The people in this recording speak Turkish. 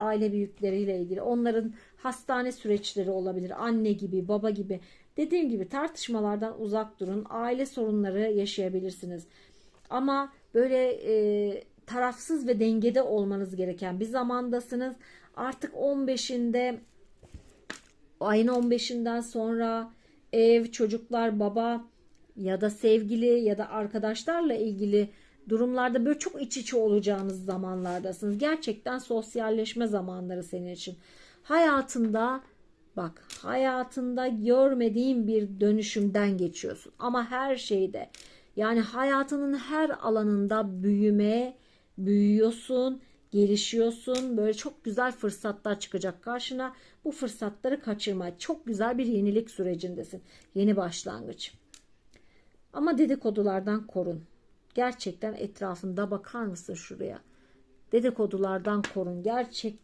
aile büyükleriyle ilgili. Onların hastane süreçleri olabilir. Anne gibi, baba gibi. Dediğim gibi tartışmalardan uzak durun. Aile sorunları yaşayabilirsiniz. Ama böyle e, tarafsız ve dengede olmanız gereken bir zamandasınız. Artık 15'inde ayın 15'inden sonra ev, çocuklar, baba ya da sevgili ya da arkadaşlarla ilgili durumlarda böyle çok iç içe olacağınız zamanlardasınız. Gerçekten sosyalleşme zamanları senin için. Hayatında bak hayatında görmediğin bir dönüşümden geçiyorsun. Ama her şeyde yani hayatının her alanında büyüme, büyüyorsun, gelişiyorsun. Böyle çok güzel fırsatlar çıkacak karşına. Bu fırsatları kaçırma. Çok güzel bir yenilik sürecindesin. Yeni başlangıç. Ama dedikodulardan korun. Gerçekten etrafında bakar mısın şuraya? Dedikodulardan korun. Gerçekten